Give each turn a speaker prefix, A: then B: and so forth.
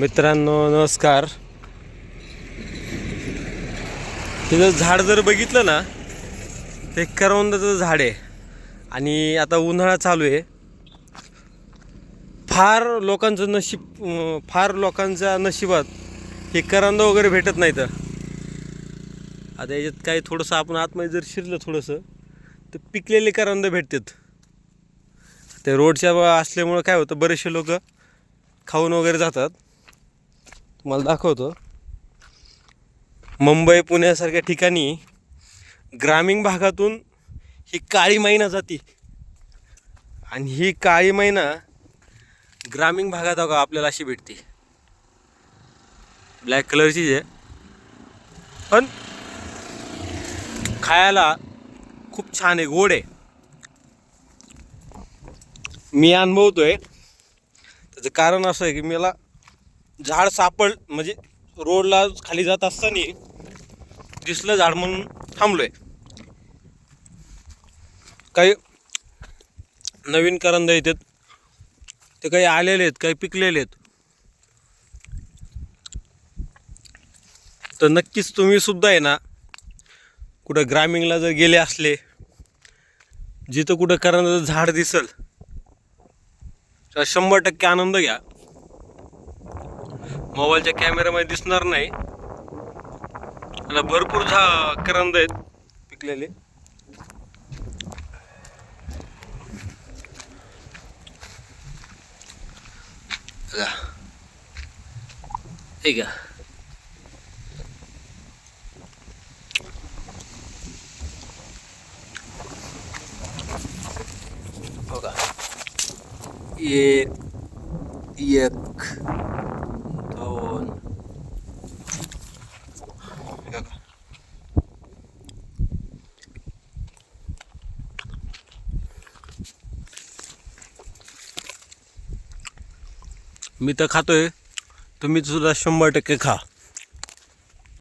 A: मित्रांनो नमस्कार. तिथं झाड जर बघितलं ना ते करवंदाचं झाड आहे. आणि आता उन्हाळा चालू आहे. फार लोकांचं नशीब फार लोकांच्या नशिबात हे करंदा वगैरे भेटत नाही तर. आता याच्यात काही थोडंसं आपण आतमध्ये जर शिरलं थोडंसं तर पिकलेले करंद भेटतात. ते रोडच्या असल्यामुळं काय होतं बरेचसे लोक खाऊन वगैरे जातात. तुम्हाला दाखवतो. मुंबई पुण्यासारख्या ठिकाणी ग्रामीण भागातून ही काळी मैना जाते. आणि ही काळी मैना ग्रामीण भागात अगं आपल्याला अशी भेटते. ब्लॅक कलरचीच आहे. पण खायला खूप छान आहे गोड आहे. मी अनुभवतोय. त्याचं कारण असं आहे की मला झाड सापड म्हणजे रोडला खाली जात असताना दिसलं झाड म्हणून थांबलोय. काही नवीन करंद येतात. ते काही आलेले आहेत काही पिकलेले आहेत. तर नक्कीच तुम्ही सुद्धा आहे ना कुठं ग्रामीणला जर गेले असले जिथं कुठं करंदाचं झाड दिसल तर शंभर टक्के आनंद घ्या. मोबाईलच्या कॅमेऱ्यामध्ये दिसणार नाही. आता भरपूर झा करंद आहेत पिकलेले. बघा. हे का एक एक दोन हे बघा. मी तर खातोय. तुम्ही सुद्धा शंभर टक्के खा.